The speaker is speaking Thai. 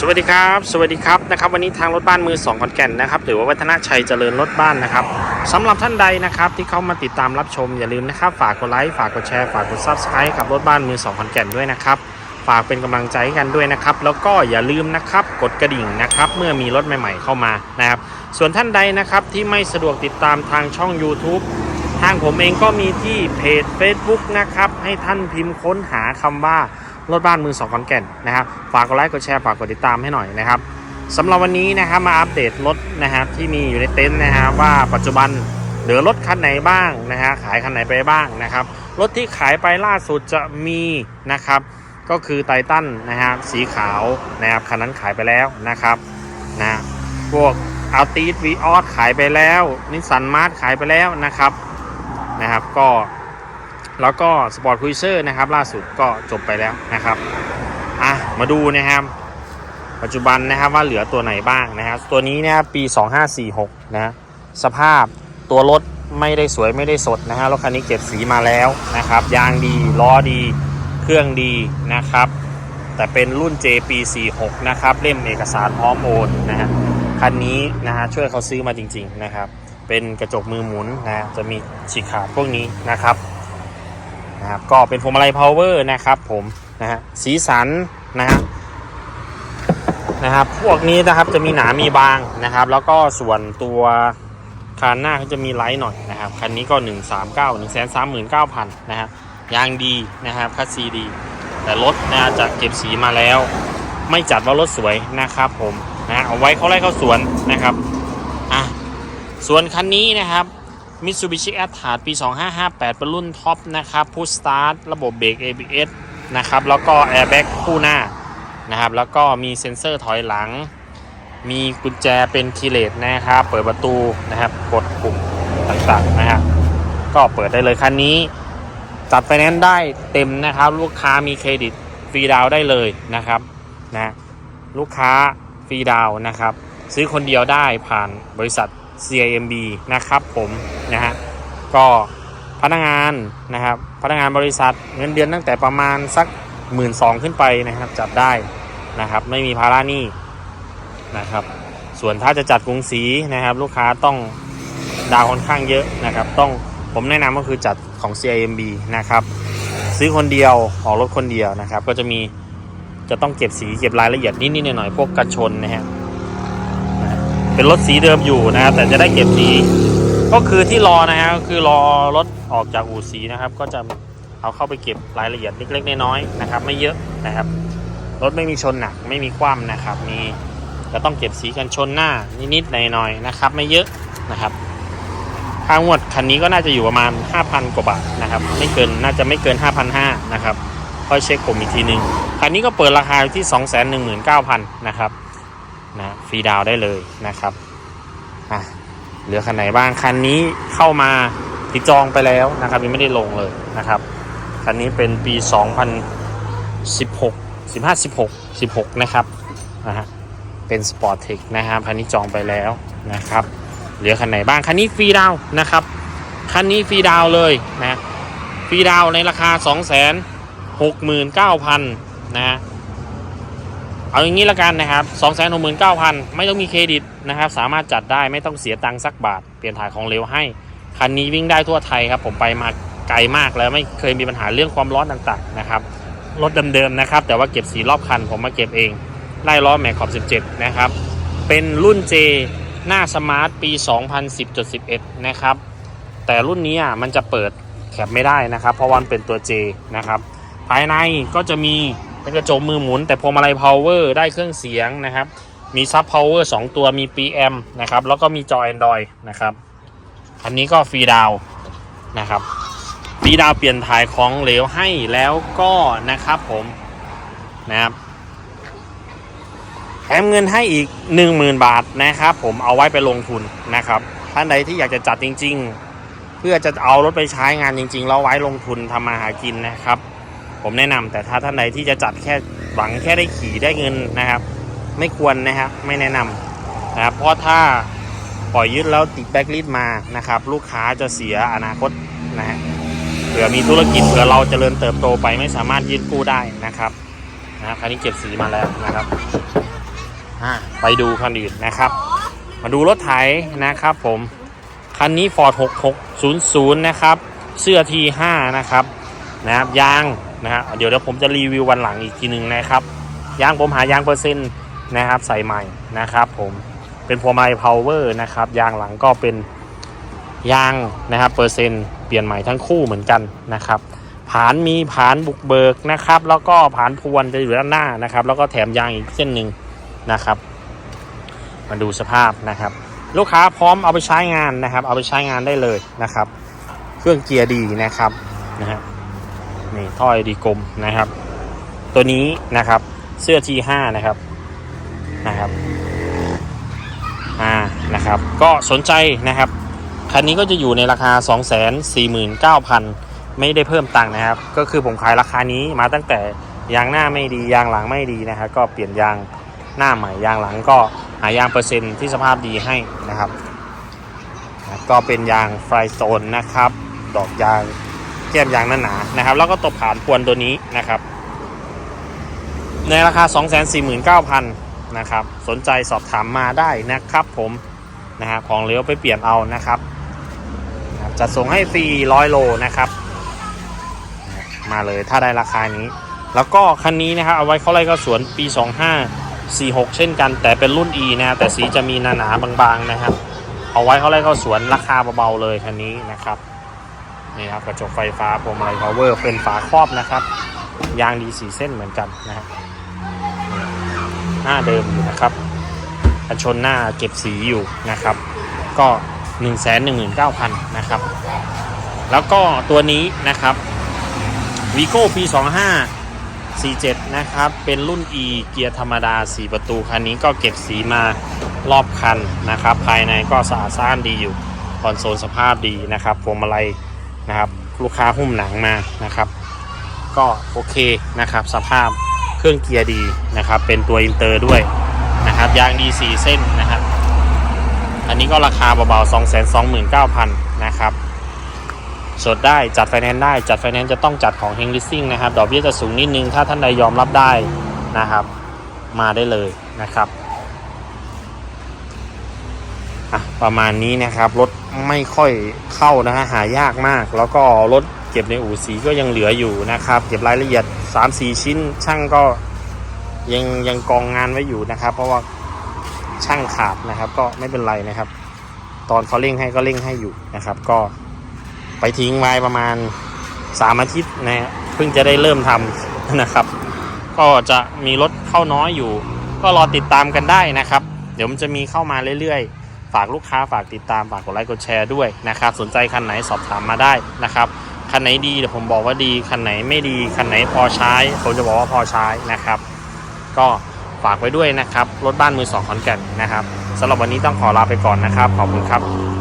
สวัสดีครับ สวัสดีครับนะครับ วันนี้ทางรถบ้านมือสองขอนแก่นนะครับ หรือว่าวัฒนชัยเจริญรถบ้านนะครับสำหรับท่านใดนะครับที่เข้ามาติดตามรับชมอย่าลืมนะครับ ฝากกดไลค์ฝากกดแชร์ฝากกดซับสไครต์กับรถบ้านมือสองขอนแก่นด้วยนะครับ ฝากเป็นกำลังใจให้กันด้วยนะครับ แล้วก็อย่าลืมนะครับ กดกระดิ่งนะครับ เมื่อมีรถใหม่ ๆ เข้ามานะครับ ส่วนท่านใดนะครับที่ไม่สะดวกติดตามทางช่อง YouTube ทางผมเองก็มีที่เพจ Facebook นะครับให้ท่านพิมพ์ค้นหาคำว่า รถบ้านมือสองขอนแก่นนะครับฝากกดไลค์กดแชร์ฝากกดติดตามให้หน่อยนะครับสำหรับวันนี้นะครับมาอัปเดตรถนะครับที่มีอยู่ในเต็นท์นะครับว่าปัจจุบันเหลือรถคันไหนบ้างนะฮะขายคันไหนไปบ้างนะครับรถที่ขายไปล่าสุดจะมีนะครับ ก็คือไททันนะฮะสีขาวนะครับคันนั้นขายไปแล้วนะครับนะพวกอัลติสวีออสขายไปแล้วนิสสันมาร์ขายไปแล้วนะครับนะครับ ก็ แล้วก็สปอร์ตคุยเซอร์นะครับล่าสุดก็จบไปแล้วนะครับอะมาดูนะครับ ปัจจุบันนะครับว่าเหลือตัวไหนบ้างนะครับตัวนี้นะครับปี 2546นะสภาพตัวรถไม่ได้สวยไม่ได้สดนะฮะรถคันนี้เก็บสีมาแล้วนะครับ ยางดีล้อดีเครื่องดีนะครับ แต่เป็นรุ่น J ปี46นะครับเล่มเอกสารพร้อมโอนนะฮะคันนี้นะฮะช่วยเขาซื้อมาจริง ๆนะครับ เป็นกระจกมือหมุนนะจะมีฉีกขาดพวกนี้นะครับ นะครับก็เป็นพวงมาลัยพาวเวอร์นะครับผมนะฮะสีสันนะฮะนะครับพวกนี้นะครับจะมีหนามีบางนะครับ แล้วก็ส่วนตัวคานหน้าเขาจะมีไลท์หน่อยนะครับคันนี้ก็ 139 1 3 9 0 0 0นะฮะยางดีนะครับคัสซีดี แต่รถนะจะเก็บสีมาแล้ว ไม่จัดว่ารถสวยนะครับผมนะเอาไว้เขาไล่เข้าสวนนะครับอะส่วนคันนี้นะครับ Mitsubishi a t r a ปี 2558 เป็นรุ่นท็อปนะครับพุชสตาร์ทระบบเบรก ABS นะครับ แล้วก็แอร์แบ็กคู่หน้านะครับ แล้วก็มีเซ็นเซอร์ถอยหลัง มีกุญแจเป็นคีเลสนะครับ เปิดประตูนะครับ กดปุ่มต่างๆนะครับก็เปิดได้เลยคันนี้ จัดไฟแนนซ์ได้เต็มนะครับ ลูกค้ามีเครดิตฟรีดาวได้เลยนะครับนะลูกค้าฟรีดาวนะครับ ซื้อคนเดียวได้ผ่านบริษัท CIMB นะครับผมนะฮะก็พนักงานนะครับพนักงานบริษัทเงินเดือนตั้งแต่ประมาณสัก 1 2ื่นขึ้นไปนะครับจัดได้นะครับไม่มีภาระหนี้นะครับส่วนถ้าจะจัดกรุงศรีนะครับ ลูกค้าต้องดาวค่อนข้างเยอะนะครับ ต้องผมแนะนำก็คือจัดของ CIMB นะครับซื้อคนเดียวออกรถคนเดียวนะครับ ก็จะมีจะต้องเก็บสีเก็บรายละเอียดนิดๆหน่อยๆพวกกันชนนะฮะนะฮะ เป็นรถสีเดิมอยู่นะครับแต่จะได้เก็บสีก็คือที่รอนะฮะก็คือรอรถออกจากอู่สีนะครับ ก็จะเอาเข้าไปเก็บรายละเอียดเล็กๆน้อยๆนะครับ ไม่เยอะนะครับรถไม่มีชนหนักไม่มีคว่ำนะครับ มีจะต้องเก็บสีกันชนหน้านิดๆหน่อยๆนะครับ ไม่เยอะนะครับค่างวดคันนี้ก็น่าจะอยู่ประมาณ 5,000 กว่าบาทนะครับ ไม่เกินน่าจะไม่เกิน 5,500นะครับค่อยเช็คผมอีกทีหนึ่งคันนี้ก็เปิดราคาอยู่ที่ 219,000นะครับ นะฟรีดาวได้เลยนะครับอะเหลือคันไหนบ้างคันนี้เข้ามาติดจองไปแล้วนะครับยังไม่ได้ลงเลยนะครับคันนี้เป็นปี 2016 15 16 16 นะครับนะฮะเป็นสปอร์ตเทคนะครับคันนี้จองไปแล้วนะครับ เหลือคันไหนบ้างคันนี้ฟรีดาวนะครับคันนี้ฟรีดาวเลยนะฟรีดาวในราคา 2 6 9 0 0 0นะฮะ เอาอย่างนี้ละกันนะครับ2 6 9 0 0 0 ไม่ต้องมีเครดิตนะครับ สามารถจัดได้ไม่ต้องเสียตังค์สักบาท เปลี่ยนถ่ายของเร็วให้ คันนี้วิ่งได้ทั่วไทยครับ ผมไปมาไกลมากแล้วไม่เคยมีปัญหาเรื่องความร้อนต่างๆนะครับ รถเดิมๆนะครับ แต่ว่าเก็บสีรอบคันผมมาเก็บเอง ไล่ล้อแม็กขอบ 17 นะครับ เป็นรุ่น J หน้าสมาร์ทปี 2010.11 นะครับ แต่รุ่นนี้อะมันจะเปิดแคปไม่ได้นะครับ เพราะวันเป็นตัว J นะครับ ภายในก็จะมี เป็นกระจกมือหมุน แต่พวงมาลัยพาวเวอร์ได้เครื่องเสียงนะครับ มีซับพาวเวอร์2ตัวมี PM นะครับ แล้วก็มีจอ Android นะครับ อันนี้ก็ฟรีดาวนะครับฟรีดาวเปลี่ยนถ่ายของเหลวให้แล้วก็นะครับผมนะครับแถมเงินให้อีก 10,000 บาทนะครับ ผมเอาไว้ไปลงทุนนะครับ ท่านใดที่อยากจะจัดจริง ๆ เพื่อจะเอารถไปใช้งานจริง ๆ แล้วไว้ลงทุนทำมาหากินนะครับ ผมแนะนำแต่ถ้าท่านใดที่จะจัดแค่หวังแค่ได้ขี่ได้เงินนะครับ ไม่ควรนะครับไม่แนะนำนะครับเพราะถ้าปล่อยยึดแล้วติดแบ็กลิสมานะครับ ลูกค้าจะเสียอนาคตนะฮะเผื่อมีธุรกิจเผื่อเราจเจริญเติบโตไปไม่สามารถยืดกู้ได้นะครับนะครับคันนี้เก็บสีมาแล้วนะครับไปดูคันอื่นนะครับ มาดูรถไถนะครับ ผมคันนี้ Ford 6600 นะครับ เสื้อ T5 นะครับนะครับ ยาง นะฮะเดี๋ยวเดี๋ยวผมจะรีวิววันหลังอีกทีหนึ่งนะครับยางผมหายางเปอร์เซ็นต์นะครับใส่ใหม่นะครับผมเป็นพวงมาลัย power นะครับยางหลังก็เป็นยางนะครับเปอร์เซ็นต์เปลี่ยนใหม่ทั้งคู่เหมือนกันนะครับผานมีผานบุกเบิกนะครับ แล้วก็ผานพวนจะอยู่ด้านหน้านะครับ แล้วก็แถมยางอีกเส้นหนึ่งนะครับ มาดูสภาพนะครับ ลูกค้าพร้อมเอาไปใช้งานนะครับ เอาไปใช้งานได้เลยนะครับ เครื่องเกียร์ดีนะครับนะฮะ นี่ท่อยดีกลมนะครับ ตัวนี้นะครับเสื้อ T5 นะครับนะครับอ่านะครับก็สนใจนะครับคันนี้ก็จะอยู่ในราคา 249,000 ไม่ได้เพิ่มตังค์นะครับ ก็คือผมขายราคานี้มาตั้งแต่ยางหน้าไม่ดียางหลังไม่ดีนะครับก็เปลี่ยนยางหน้าใหม่ยางหลังก็หายางเปอร์เซ็นต์ที่สภาพดีให้นะครับ ก็เป็นยางไฟโซนนะครับ ดอกยาง แก้มยางหนาๆนะครับ แล้วก็ตบผ่านพวนตัวนี้นะครับ ในราคา 249,000นะครับ สนใจสอบถามมาได้นะครับผมนะฮะของเหลวไปเปลี่ยนเอานะครับนะครับจะส่งให้ฟรีร้อยโลนะครับ มาเลยถ้าได้ราคานี้ แล้วก็คันนี้นะครับเอาไว้เข้าไร่ก็สวนปี 2546 เช่นกัน แต่เป็นรุ่น E นะแต่สีจะมีหนาๆบางๆนะครับ เอาไว้เข้าไร่ก็สวนราคาเบาๆเลยคันนี้นะครับ นี่ครับกระจกไฟฟ้าพวงมาลัย power เป็นฝาครอบนะครับ ยางดีสีเส้นเหมือนกันนะครับหน้าเดิมอยู่นะครับกันชนหน้าเก็บสีอยู่นะครับ ก็ 1 1 9 0 0 0นะครับ แล้วก็ตัวนี้นะครับวีโก้ปี 25 47 นะครับ เป็นรุ่น E เกียร์ธรรมดา 4 ประตู คันนี้ก็เก็บสีมารอบคันนะครับ ภายในก็สะอาดสะอ้านดีอยู่คอนโซลสภาพดีนะครับพวงมาลัย นะครับ ลูกค้าหุ้มหนังมานะครับ ก็โอเคนะครับ สภาพเครื่องเกียร์ดีนะครับ เป็นตัวอินเตอร์ด้วยนะครับยางดี4เส้นนะครับ อันนี้ก็ราคาเบาๆ 229,000 นะครับสดได้จัดไฟแนนซ์ได้จัดไฟแนนซ์จะต้องจัดของเฮงลิสซิ่งนะครับ ดอกเบี้ยจะสูงนิดนึง ถ้าท่านใดยอมรับได้นะครับ มาได้เลยนะครับ อะประมาณนี้นะครับ รถไม่ค่อยเข้านะฮะหายากมาก แล้วก็รถเก็บในอู่สีก็ยังเหลืออยู่นะครับ เก็บรายละเอียด 3-4 ชิ้น ช่างก็ยังยังกองงานไว้อยู่นะครับ เพราะว่าช่างขาดนะครับ ก็ไม่เป็นไรนะครับ ตอนเขาเร่งให้ก็เร่งให้อยู่นะครับ ก็ไปทิ้งไว้ประมาณ 3 อาทิตย์นะเพิ่งจะได้เริ่มทำนะครับ ก็จะมีรถเข้าน้อยอยู่ ก็รอติดตามกันได้นะครับ เดี๋ยวมันจะมีเข้ามาเรื่อยๆ ฝากลูกค้าฝากติดตามฝากกดไลค์กดแชร์ด้วยนะครับสนใจคันไหนสอบถามมาได้นะครับคันไหนดีเดี๋ยวผมบอกว่าดีคันไหนไม่ดีคันไหนพอใช้ผมจะบอกว่าพอใช้นะครับ ก็ฝากไว้ด้วยนะครับรถบ้านมือสองขอนแก่นนะครับสำหรับวันนี้ต้องขอลาไปก่อนนะครับ ขอบคุณครับ